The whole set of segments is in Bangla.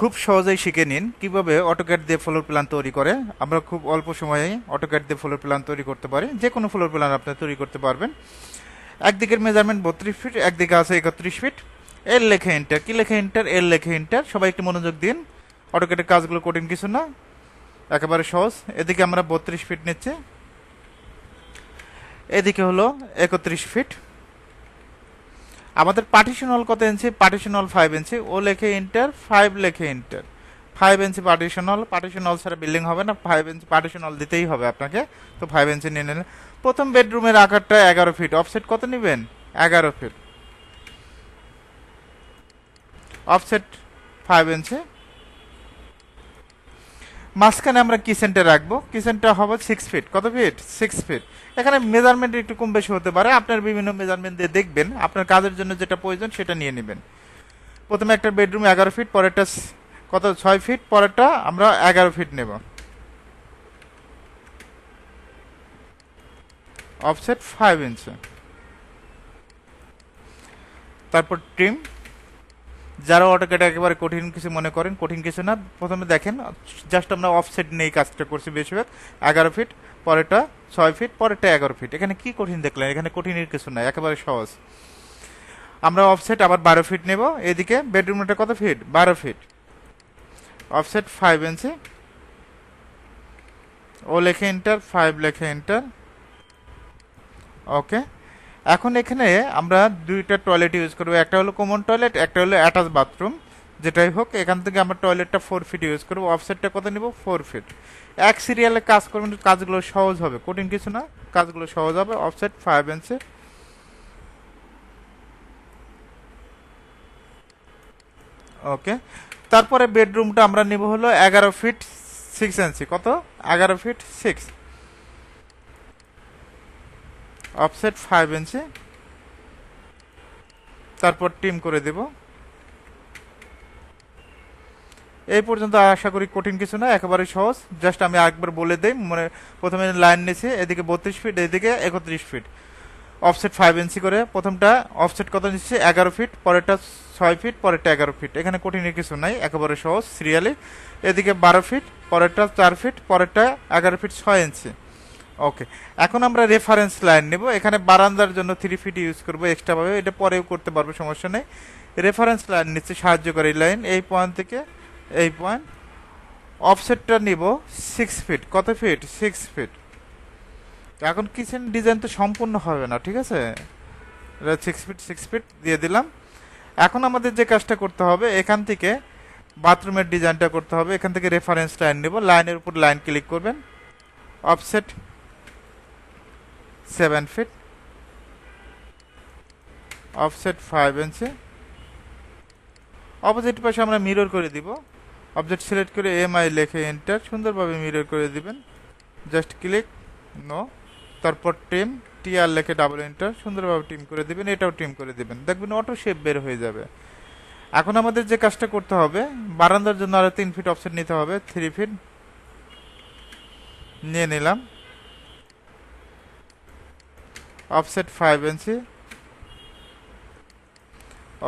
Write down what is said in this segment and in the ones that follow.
খুব সহজেই শিখে নিন। কীভাবে অটোক্যাড দিয়ে ফ্লোর প্ল্যান তৈরি করে? আমরা খুব অল্প সময়ে অটোক্যাড দিয়ে ফ্লোর প্ল্যান তৈরি করতে পারি। যে কোনো ফ্লোর প্ল্যান আপনি তৈরি করতে পারবেন। একদিকের মেজারমেন্ট বত্রিশ ফিট একদিকে আছে একত্রিশ ফিট এর লেখে ইন্টার কি লেখে ইন্টার এর লেখে ইন্টার সবাই একটু মনোযোগ দিন। অটোক্যাডের কাজগুলো কঠিন কিছু না। একেবারে সহজ। এদিকে আমরা বত্রিশ ফিট নিচ্ছি। এদিকে হলো একত্রিশ ফিট আমাদের পার্টিশনাল কত ইঞ্চি পার্টিশনাল ফাইভ ইঞ্চি ও লেখে ইন্টার ফাইভ লেখে enter five inch partitional partitional ছাড়া বিল্ডিং হবে না ফাইভ ইঞ্চি পার্টিশন অল দিতেই হবে আপনাকে। তো ফাইভ ইঞ্চি নিয়ে নিলেন। প্রথম বেডরুমের আকারটা এগারো ফিট অফসেট কত নেবেন? এগারো ফিট অফসেট ফাইভ ইঞ্চি মাঝখানে আমরা কিচেনটা রাখব। কিচেনটা হবে সিক্স ফিট কত ফিট সিক্স ফিট এখানে মেজারমেন্ট একটু কম বেশি হতে পারে। আপনার বিভিন্ন মেজারমেন্ট দিয়ে দেখবেন। আপনার কাজের জন্য যেটা প্রয়োজন সেটা নিয়ে নেবেন। প্রথমে একটা বেডরুম এগারো ফিট পরেরটা কত? ছয় ফিট পরেরটা আমরা এগারো ফিট নেব। অফসেট ফাইভ ইঞ্চি তারপর ট্রিম যারা অটোকেটে একেবারে কঠিন কিছু মনে করেন, কঠিন কিছু না, প্রথমে দেখেন জাস্ট আমরা অফসেট নিয়ে কাজটা করছি বেশিরভাগ, এগারো ফিট পরেরটা ছয় ফিট পরেরটা এগারো ফিট এখানে কি কঠিন দেখলেন? এখানে কঠিনের কিছু নাই, একেবারে সহজ। আমরা অফসেট আবার বারো ফিট নেব, এদিকে বেডরুমটা কত ফিট বারো ফিট অফসেট ফাইভ ইঞ্চি ও লেখে এন্টার ফাইভ লেখে এন্টার ওকে এখন এখানে আমরা দুইটা টয়লেট ইউজ করব। একটা হলো কমন টয়লেট একটা হলো অ্যাটাচ বাথরুম যেটাই হোক, এখান থেকে আমরা টয়লেটটা ফোর ফিট ইউজ করব। অফসেটটা কত নিব? ফোর ফিট এক সিরিয়ালে কাজ করবেন, কাজগুলো সহজ হবে। কঠিন কিছু না, কাজগুলো সহজ হবে। অফসেট ফাইভ ইঞ্চি ওকে তারপরে বেডরুমটা আমরা নিব হলো এগারো ফিট সিক্স ইঞ্চি কত? এগারো feet six offset five inch তারপর টিম করে দেব। এই পর্যন্ত আশা করি কঠিন কিছু না একেবারে সহজ। জাস্ট আমি একবার বলে দিই মানে প্রথমে লাইন নিয়েছি, এদিকে বত্রিশ ফিট এদিকে একত্রিশ ফিট অফসেট ফাইভ ইঞ্চি করে, প্রথমটা অফসেট কত নিচ্ছে? এগারো ফিট পরেরটা ছয় ফিট পরেরটা এগারো ফিট এখানে কঠিনের কিছু নাই, একেবারে সহজ সিরিয়ালি এদিকে বারো ফিট পরেরটা চার ফিট পরেরটা এগারো ফিট ছয় ইঞ্চি ওকে এখন আমরা রেফারেন্স লাইন নেব। এখানে বারান্দার জন্য থ্রি ফিট ইউজ করব এক্সট্রাভাবে এটা পরেও করতে পারব, সমস্যা নেই। রেফারেন্স লাইন নিচ্ছে, সাহায্যকারী লাইন এই পয়েন্ট থেকে এই পয়েন্ট অফসেটটা নিব সিক্স ফিট কত ফিট সিক্স ফিট এখন কিচেন ডিজাইন তো সম্পূর্ণ হবে না, ঠিক আছে? সিক্স ফিট সিক্স ফিট দিয়ে দিলাম। এখন আমাদের যে কাজটা করতে হবে, এখান থেকে বাথরুমের ডিজাইনটা করতে হবে। এখান থেকে রেফারেন্স লাইন নেব। লাইনের উপর লাইন ক্লিক করবেন। Offset seven feet offset five inch opposite পাশে আমরা মিরর করে দিব। অবজেক্ট সিলেক্ট করে এম আই লেখে এন্টার সুন্দরভাবে মিরর করে দিবেন। জাস্ট ক্লিক নো তারপর টিম টি আর লেখে ডাবল এন্টার সুন্দরভাবে টিম করে দিবেন। এটাও টিম করে দিবেন। দেখবেন অটো শেপ বের হয়ে যাবে। এখন আমাদের যে কাজটা করতে হবে, বারান্দার জন্য আরও তিন ফিট অফসেট নিতে হবে। থ্রি ফিট নিয়ে নিলাম। অফসেট ফাইভ ইঞ্চি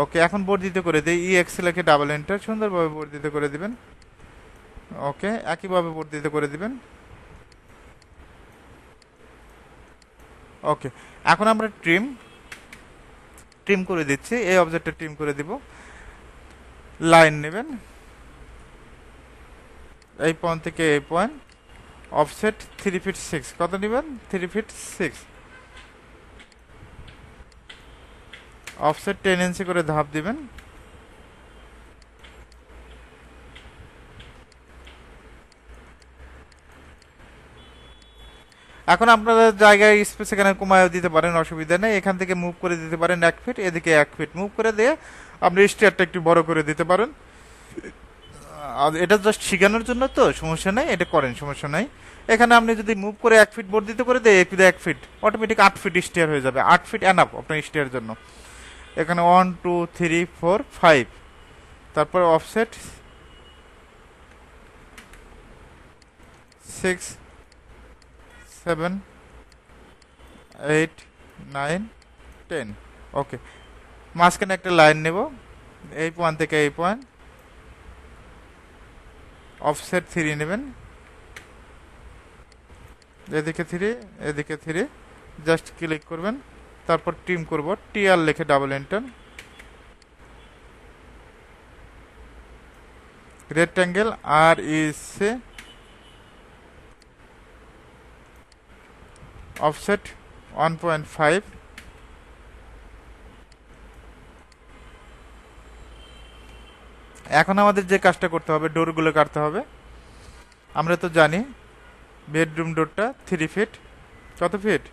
ওকে এখন বর্ধিত করে দিই। ই এক্স লেখে ডাবল এন্টার সুন্দরভাবে বর্ধিত করে দিবেন। ওকে একইভাবে বর্ধিত করে দিবেন। ওকে এখন আমরা ট্রিম ট্রিম করে দিচ্ছি। এই অবজেক্টটা ট্রিম করে দিব। লাইন নেবেন। এই পয়েন্ট থেকে এই point offset three feet six কত নেবেন? Three feet six offset ten inch করে ধাপ দিবেন। এখন আপনারা জায়গায় স্পেস এখানে কমায় দিতে পারেন, অসুবিধা নেই। এখান থেকে মুভ করে দিতে পারেন এক ফিট এদিকে এক ফিট মুভ করে দিয়ে আপনি স্টেয়ারটা একটু বড় করে দিতে পারেন। আর এটা জাস্ট শেখানোর জন্য তো, সমস্যা নেই, এটা করেন, সমস্যা নাই। এখানে আপনি যদি মুভ করে এক ফিট বর্ধিত করে দেয় এক ফিট অটোমেটিক আট ফিট স্টেয়ার হয়ে যাবে। আট ফিট এনাফ আপনার স্টেয়ার জন্য। এখানে one two three four five তারপর offset six seven eight nine ten okay মাঝখানে একটা লাইন নেব। এই পয়েন্ট থেকে এই পয়েন্ট অফসেট থ্রি নেবেন। এদিকে থ্রি এদিকে থ্রি জাস্ট ক্লিক করবেন। তারপর টিম করব, টিআর লিখে ডাবল এন্টার ইস অফসেট ওয়ান পয়েন্ট ফাইভ এখন আমাদের যে কাজটা করতে হবে, ডোরগুলো কাটতে হবে। আমরা তো জানি বেডরুম ডোরটা থ্রি ফিট কত feet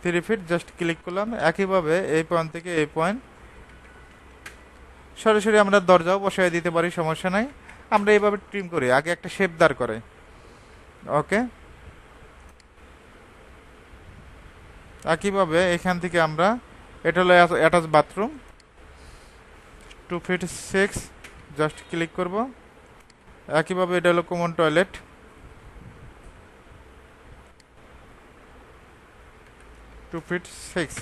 three feet just click করলাম। একইভাবে এই পয়েন্ট থেকে এই পয়েন্ট সরাসরি আমরা দরজাও বসায় দিতে পারি, সমস্যা নাই। আমরা এইভাবে ট্রিম করি, আগে একটা শেপ দাঁড় করে। ওকে একইভাবে এখান থেকে আমরা, এটা হলো attach bathroom two feet six just click করব। একইভাবে এটা হলো common toilet two feet six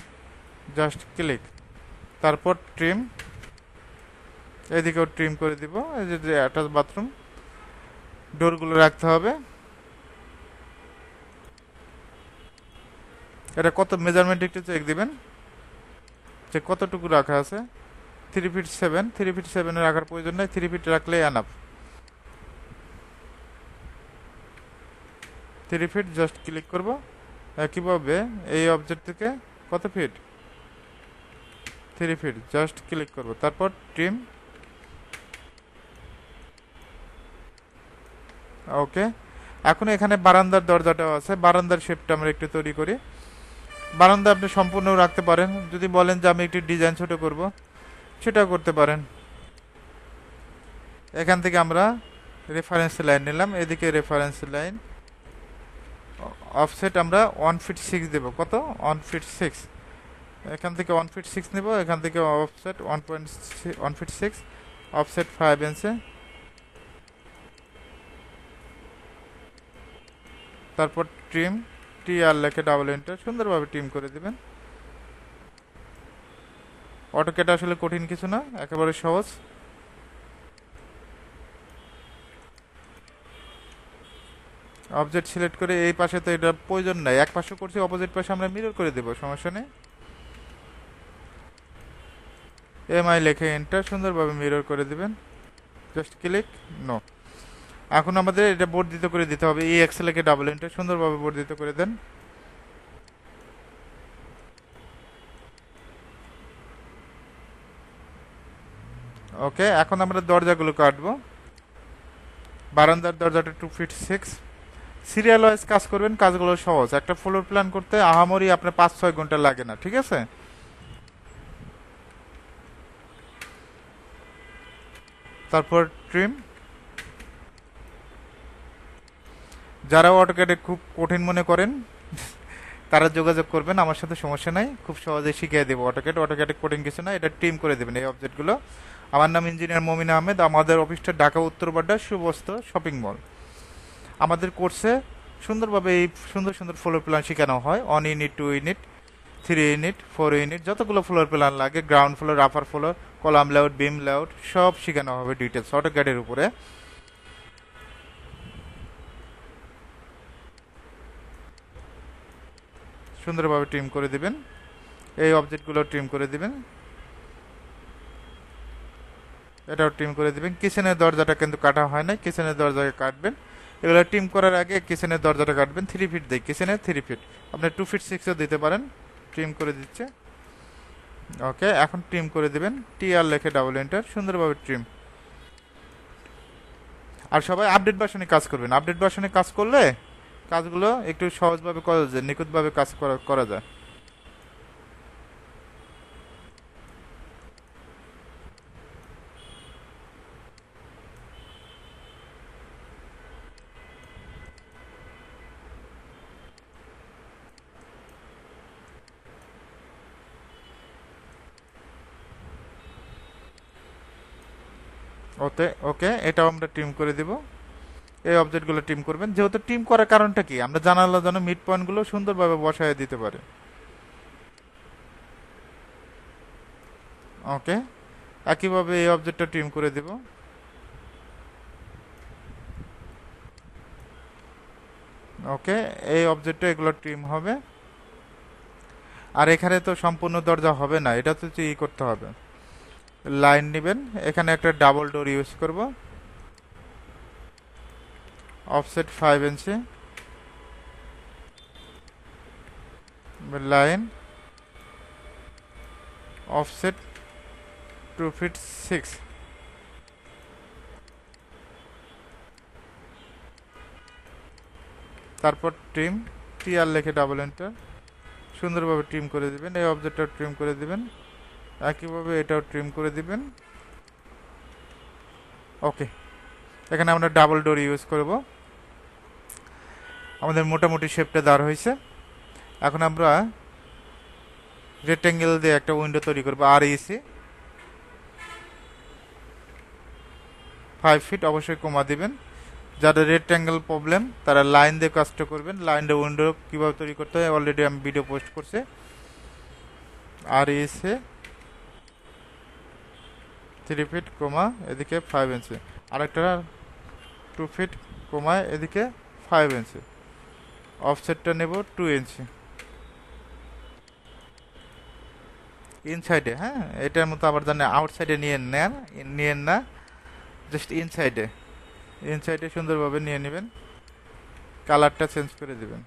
just click তারপর ট্রিম এদিকেও ট্রিম করে দিব, এই যে অ্যাটাচ বাথরুম ডোরগুলো রাখতে হবে। এটা কত মেজারমেন্ট একটু চেক দিবেন, যে কতটুকু রাখা আছে। Three feet seven three feet সেভেনে রাখার প্রয়োজন নেই থ্রি ফিট রাখলে enough three feet just click করব। একইভাবে এই অবজেক্ট থেকে কত feet three feet just click করব। তারপর ট্রিম ওকে এখন এখানে বারান্দার দরজাটাও আছে। বারান্দার শেপটা আমরা একটু তৈরি করি। বারান্দা আপনি সম্পূর্ণ রাখতে পারেন। যদি বলেন যে আমি একটি ডিজাইন ছোট করব, সেটাও করতে পারেন। এখান থেকে আমরা রেফারেন্স লাইন নিলাম। এদিকে রেফারেন্স লাইন অফসেট আমরা ওয়ান ফিট সিক্স দেবো। কত? ওয়ান ফিট সিক্স এখান থেকে ওয়ান ফিট সিক্স নেব, এখান থেকে offset one point one feet six offset five ইঞ্চে তারপর ট্রিম টি আর লেখে ডাবল এন্টার সুন্দরভাবে ট্রিম করে দেবেন। অটোকেটা আসলে কঠিন কিছু না, একেবারে সহজ। অবজেক্ট সিলেক্ট করে এই পাশে তো এটা প্রয়োজন নাই। এক পাশে করছি অপোজিট পাশে আমরা মিরর করে দেবো, সমস্যা নেই। এমআই লেখে এন্টার সুন্দরভাবে মিরর করে দিবেন। জাস্ট ক্লিক নো এখন আমাদের এটা বর্ধিত করে দিতে হবে। এই এক্সেলকে ডাবল এন্টার সুন্দরভাবে বর্ধিত করে দেন। ওকে এখন আমরা দরজাগুলো কাটবো। বারান্দার দরজাটা two feet six serial wise কাজ করবেন, কাজগুলো সহজ। একটা ফ্লোর প্ল্যান করতে আহামরি আপনার পাঁচ ছয় ঘণ্টা লাগে না, ঠিক আছে? তারপর ট্রিম যারা অটোক্যাডে খুব কঠিন মনে করেন, তারা যোগাযোগ করবেন, আমার সাথে সমস্যা নাই। খুব সহজে শিখিয়ে দেবো অটোক্যাড অটোক্যাডে কঠিন কিছু না, এটা ট্রিম করে দেবেন এই অবজেক্টগুলো আমার নাম ইঞ্জিনিয়ার মমিন আহমেদ, আমাদের অফিসটা ঢাকা উত্তর বাড্ডা সুবস্ত শপিং মল আমাদের কোর্সে সুন্দরভাবে এই সুন্দর সুন্দর ফ্লোর প্ল্যান শেখানো হয়। One unit two unit three unit four unit যতগুলো ফ্লোর প্ল্যান লাগে ground floor upper floor column layout beam layout সব শেখানো হবে ডিটেলস অটোক্যাডের উপরে। সুন্দরভাবে ট্রিম করে দিবেন। এই অবজেক্টগুলো ট্রিম করে দিবেন। এটাও ট্রিম করে দিবেন। কিচেনের দরজাটা কিন্তু কাটা হয় না কিচেনের দরজাকে কাটবেন। এগুলো টিম করার আগে কিচেনের দরজাটা কাটবেন থ্রি ফিট দেয়। কিচেনের থ্রি ফিট আপনি টু ফিট সিক্সও দিতে পারেন। ট্রিম করে দিচ্ছে। ওকে এখন ট্রিম করে দিবেন। টি আর লেখে ডাবল এন্টার সুন্দরভাবে ট্রিম আর সবাই আপডেট ভার্সনে কাজ করবেন। আপডেট ভার্সনে কাজ করলে কাজগুলো একটু সহজভাবে করা যায়, নিখুঁতভাবে কাজ করা করা যায়। তো ওকে, এটাও আমরা টিম করে দিব। এই অবজেক্টগুলো টিম করবেন। যেহেতু টিম করার কারণটা কি? আমরা জানালো যেন মিড পয়েন্টগুলো সুন্দরভাবে বসায় দিতে পারে। ওকে, একইভাবে এই অবজেক্টটা টিম করে দেব। ওকে, এই অবজেক্টটা এগুলো টিম হবে। আর এখানে তো সম্পূর্ণ দরজা হবে না, এটা তো ই করতে হবে। লাইন নেবেন। এখানে একটা ডাবল ডোর ইউজ করব। Offset five inch. Line. Offset two feet six. তারপর ট্রিম টি আর লেখে ডাবল এন্টার সুন্দরভাবে ট্রিম করে দিবেন। এই অবজেক্টটাও ট্রিম করে দিবেন। একইভাবে এটাও ট্রিম করে দিবেন। ওকে এখানে আমরা ডাবল ডোর ইউজ করব। আমাদের মোটামুটি শেপটা দাঁড় হয়েছে। এখন আমরা রেক্টেঙ্গেল দিয়ে একটা উইন্ডো তৈরি করব আর ইসি ফাইভ ফিট অবশ্যই কমা দিবেন। যাদের রেক্টেঙ্গেল প্রবলেম তারা লাইন দিয়ে কাজটা করবেন। লাইন দিয়ে উইন্ডো কীভাবে তৈরি করতে হয় অলরেডি আমি ভিডিও পোস্ট করছি। আর এসে থ্রি ফিট কমা এদিকে ফাইভ ইঞ্চি আরেকটা টু ফিট কমা এদিকে ফাইভ ইঞ্চি অফসেটটা নেব টু ইঞ্চি ইনসাইডে হ্যাঁ? এটার মতো আবার জানে আউটসাইডে নিয়ে নেন নিয়েন না জাস্ট ইনসাইডে ইনসাইডে সুন্দরভাবে নিয়ে নেবেন। কালারটা চেঞ্জ করে দিবেন।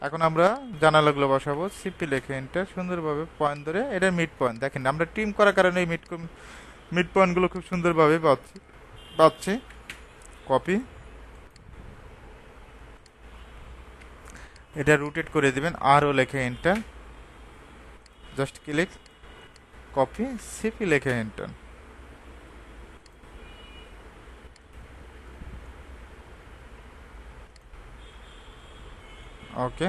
এখন আমরা জানালাগুলো বসাবো সিপি লেখে এন্টার সুন্দরভাবে পয়েন্ট ধরে, এটা মিড পয়েন্ট দেখেন আমরা টিম করার কারণে এই মিড মিড পয়েন্টগুলো খুব সুন্দরভাবে পাচ্ছি পাচ্ছি। কপি এটা রুটেট করে দিবেন আরও লেখে enter just click copy CP লেখে এন্টার ওকে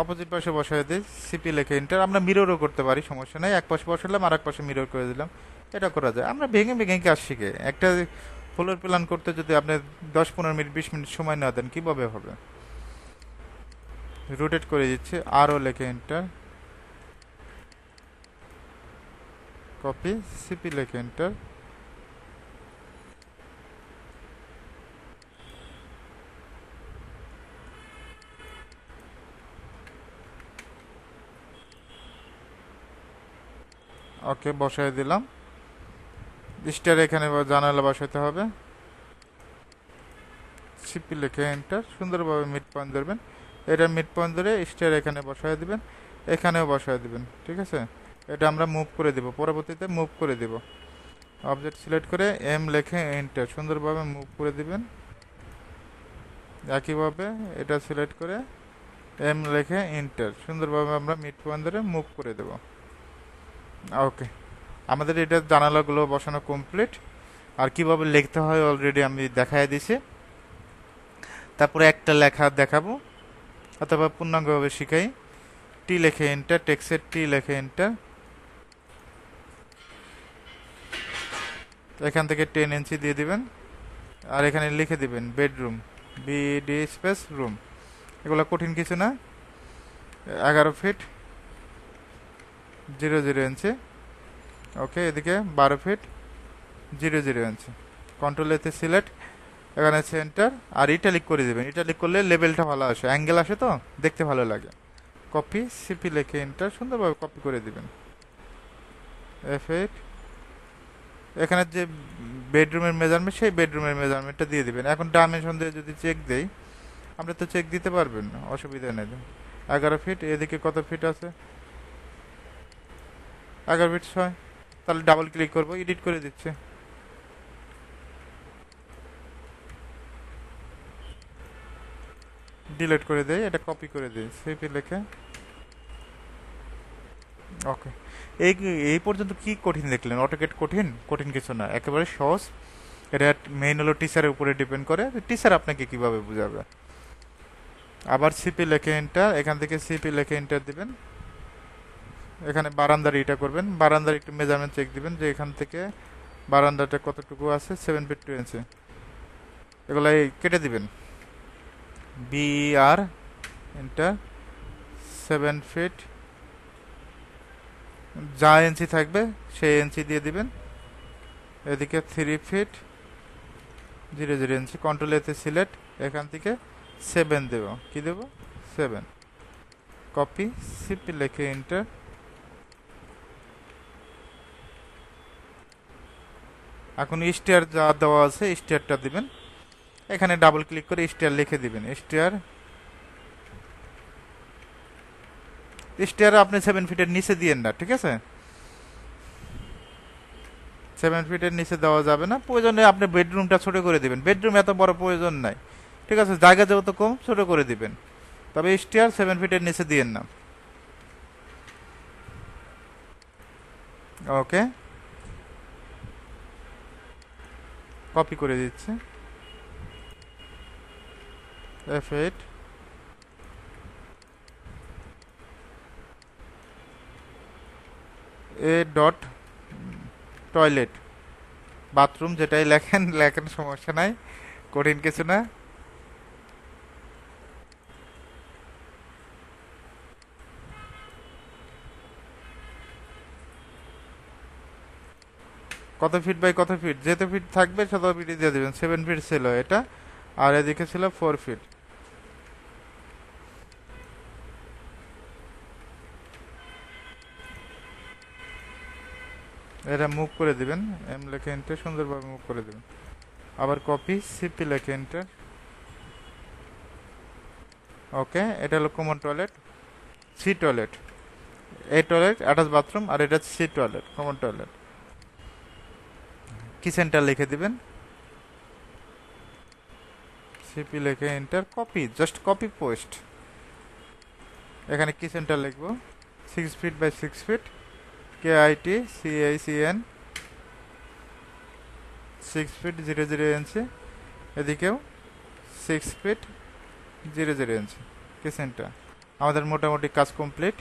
অপোজিট পাশে বসাই দিই সিপি লেখে এন্টার আমরা মিররও করতে পারি, সমস্যা নেই। এক পাশে বসালাম আর এক পাশে মিরর করে দিলাম। এটা করা যায়। আমরা ভেঙে ভেঙে কাজ শিখে। একটা ফ্লোর প্ল্যান করতে যদি আপনি দশ, পনেরো মিনিট, বিশ মিনিট সময় না দেন, কীভাবে হবে? রোটেট করে দিচ্ছি আরও লেখে এন্টার কপি সিপি লেখে এন্টার ওকে, বসাই দিলাম। স্টার এখানে জানালা বসাতে হবে। সিপি লেখে এন্টার সুন্দরভাবে মিড পয়েন্ট ধরবেন। এটা মিড পয়েন্ট ধরে স্টার এখানে বসায় দিবেন, এখানেও বসায় দিবেন, ঠিক আছে? এটা আমরা মুভ করে দেব, পরবর্তীতে মুভ করে দেব। অবজেক্ট সিলেক্ট করে এম লেখে এন্টার সুন্দরভাবে মুভ করে দিবেন। একইভাবে এটা সিলেক্ট করে এম লেখে এন্টার সুন্দরভাবে আমরা মিড পয়েন্ট ধরে মুভ করে দেব। ওকে আমাদের এটা জানালাগুলো বসানো কমপ্লিট আর কীভাবে লিখতে হয় অলরেডি আমি দেখাই দিছি। তারপরে একটা লেখা দেখাবো, অথবা পূর্ণাঙ্গভাবে শিখাই। টি লেখে এন্টার টেক্সের টি লেখে এন্টার এখান থেকে টেন ইঞ্চি দিয়ে দিবেন। আর এখানে লিখে দিবেন বেডরুম বিডি স্পেস রুম এগুলো কঠিন কিছু না। এগারো feet zero zero inch. Okay, এদিকে বারো feet, zero zero inch. Control এতে সিলেক্ট এখানে সেন্টার আর ইটালিক করে দেবেন। ইটালিক করলে লেভেলটা ভালো আসে। অ্যাঙ্গেল আসে তো, দেখতে ভালো লাগে। কপি সিপি লেখে এন্টার সুন্দরভাবে কপি করে দিবেন। এফ এইট এখানে যে বেডরুমের মেজারমেন্ট সেই বেডরুমের মেজারমেন্টটা দিয়ে দিবেন। এখন ডাইমেনশন দিয়ে যদি চেক দেই আমরা তো চেক দিতে পারবেন অসুবিধা নেই। এগারো ফিট এদিকে কত ফিট আছে? এগারো ফিট ছয়। তাহলে ডাবল ক্লিক করব এডিট করে দিচ্ছে। ডিলিট করে দেয় এটা কপি করে দেয় সেপি লেখে। ওকে এই এই পর্যন্ত কি কঠিন দেখলেন? অটোকেট কঠিন? কঠিন কিছু না। একেবারে সহজ। এটা মেইন হলো টিচারের উপরে ডিপেন্ড করে। টিচার আপনাকে কীভাবে বুঝাবে? আবার সিপি লেখে এন্টার এখান থেকে সিপি লেখে এন্টার দিবেন। এখানে বারান্দার এটা করবেন। বারান্দার একটু মেজারমেন্ট চেক দিবেন যে এখান থেকে বারান্দাটা কতটুকু আছে? সেভেন ফিট টু ইঞ্চি এগুলো কেটে দিবেন। বিআর এন্টার সেভেন ফিট যা ইঞ্চি থাকবে সেই ইঞ্চি দিয়ে দিবেন। এদিকে three feet zero zero inch control এতে সিলেক্ট এখান থেকে সেভেন দেব। কি দেব? সেভেন কপি সিপি লেখে এন্টার এখন স্টেয়ার যা দেওয়া আছে স্টেয়ারটা দিবেন। এখানে ডাবল ক্লিক করে স্টেয়ার লিখে দিবেন। স্টেয়ার স্টেয়ার আপনি সেভেন ফিটের নিচে দিয়েন না, ঠিক আছে? সেভেন ফিটের নিচে দেওয়া যাবে না। প্রয়োজনে আপনি বেডরুমটা ছোট করে দিবেন। বেডরুম এত বড় প্রয়োজন নাই, ঠিক আছে? জায়গা যেহেতু কম, ছোট করে দিবেন। তবে স্টিয়ার সেভেন ফিটের নিচে দিয়েন না। ওকে কপি করে দিচ্ছে। F eight A dot toilet bathroom যেটাই লেখেন লেখেন সমস্যা নাই। কঠিন কিছু না। কত ফিট বাই কত ফিট যেত ফিট থাকবে তত ফিটই দিয়ে দেবেন। সেভেন ফিট ছিল এটা, আর এদিকে ছিল ফোর ফিট এটা মুভ করে দিবেন এম লেখে এন্টার সুন্দরভাবে মুভ করে দিবেন। আবার কপি সিপি লেখে এন্টার ওকে এটা হলো কমন টয়লেট সি টয়লেট এই টয়লেট অ্যাটাচ বাথরুম আর এটা সি টয়লেট কমন টয়লেট কিচেনটা লিখে দিবেন? সিপি লিখে enter copy just copy post এখানে কিচেনটা লিখব? Six feet by six feet K I T C I C N six feet zero zero inch এদিকেও six feet zero zero inch কিচেনটা আমাদের মোটামুটি কাজ কমপ্লিট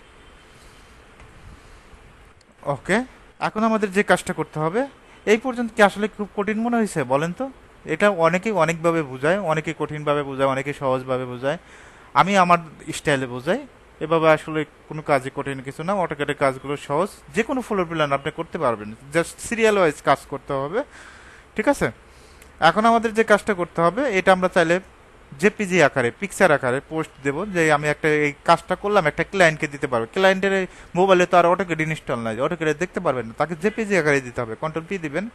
ওকে এখন আমাদের যে কাজটা করতে হবে এই পর্যন্ত কি আসলে খুব কঠিন মনে হয়েছে, বলেন তো? এটা অনেকেই অনেকভাবে বোঝায় অনেকে কঠিনভাবে বোঝায় অনেকে সহজভাবে বোঝায়। আমি আমার স্টাইলে বোঝাই। এভাবে আসলে কোনো কাজে কঠিন কিছু না অটোকেটের কাজগুলো সহজ। যে কোনো ফ্লোর প্ল্যান আপনি করতে পারবেন। জাস্ট সিরিয়াল ওয়াইজ কাজ করতে হবে। ঠিক আছে? এখন আমাদের যে কাজটা করতে হবে, এটা আমরা চাইলে জেপিজি আকারে পিকচার আকারে পোস্ট দেব যে আমি একটা এই কাজটা করলাম, একটা ক্লায়েন্টকে দিতে পারব। ক্লায়েন্টের মোবাইলে তো আর অটোকেট ইনস্টল নাই অটোকেটে দেখতে পারবেন না। তাকে জেপিজি আকারে দিতে হবে। কন্ট্রোল পি দিবেন।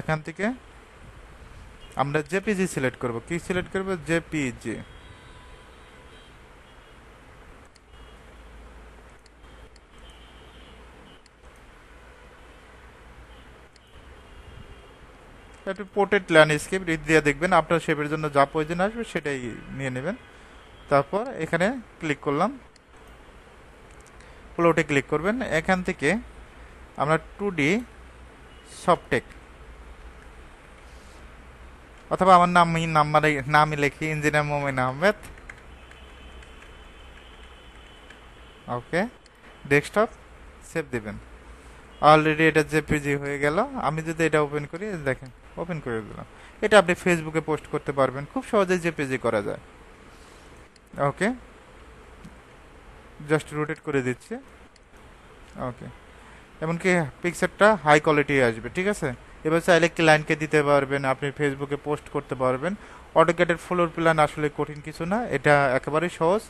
এখান থেকে আমরা জেপিজি সিলেক্ট করব। কি সিলেক্ট করব? জেপিজি। একটু পোর্ট্রেট ল্যান্ডস্কেপ দিয়ে দেখবেন। আপনার শেপের জন্য যা প্রয়োজন আসবে সেটাই নিয়ে নেবেন। তারপর এখানে ক্লিক করলাম। প্লটে ক্লিক করবেন। এখান থেকে আমরা টু ডি সফটেক অথবা আমার নাম নাম্বারে নামই লিখি engineer Momin Ahmed. Okay desktop save দেবেন। অলরেডি এটা জেপিজি হয়ে গেল। আমি যদি এটা ওপেন করি, দেখেন। ওপেন করে দিলাম। এটা আপনি ফেসবুকে পোস্ট করতে পারবেন। খুব সহজেই জেপিজি করা যায়। ওকে জাস্ট রোটেট করে দিচ্ছি। ওকে এমনকি পিকচারটা হাই কোয়ালিটি আসবে, ঠিক আছে? এবার চাইলে ক্লায়েন্টকে দিতে পারবেন, আপনি ফেসবুকে পোস্ট করতে পারবেন। অটোকেটের ফ্লোর প্ল্যান আসলে কঠিন কিছু না, এটা একেবারেই সহজ।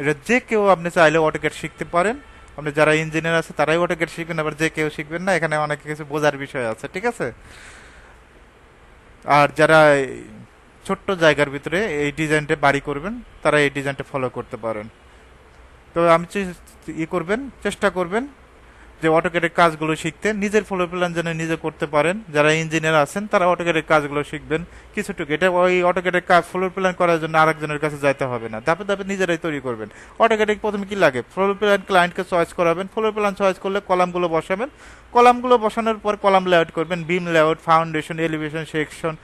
এটা যে কেউ আপনি চাইলে অটোকেট শিখতে পারেন। আপনি যারা ইঞ্জিনিয়ার আছে, তারাই অটোকেট শিখবেন, আবার যে কেউ শিখবেন না, এখানে অনেক কিছু বোঝার বিষয় আছে, ঠিক আছে? আর যারা ছোট্ট জায়গার ভিতরে এই ডিজাইনটা বাড়ি করবেন, তারা এই ডিজাইনটা ফলো করতে পারেন। তো আমি ই করবেন, চেষ্টা করবেন যে অটোকেটের কাজগুলো শিখতে নিজের ফলো প্ল্যান যেন নিজে করতে পারেন। যারা ইঞ্জিনিয়ার আছেন, তারা অটোকেটের কাজগুলো শিখবেন। কিছুটুকু। এটা ওই অটোকেটের কাজ ফ্লোর প্ল্যান করার জন্য আরেকজনের কাছে যাইতে হবে না। ধাপে ধাপে নিজেরাই তৈরি করবেন। অটোকেটে প্রথমে কি লাগে? ফ্লোর প্ল্যান ক্লায়েন্টকে চয়েস করাবেন। ফ্লোর প্ল্যান চয়েস করলে কলামগুলো বসাবেন। কলামগুলো বসানোর পর কলাম লেআউট করবেন। Beam layout foundation elevation section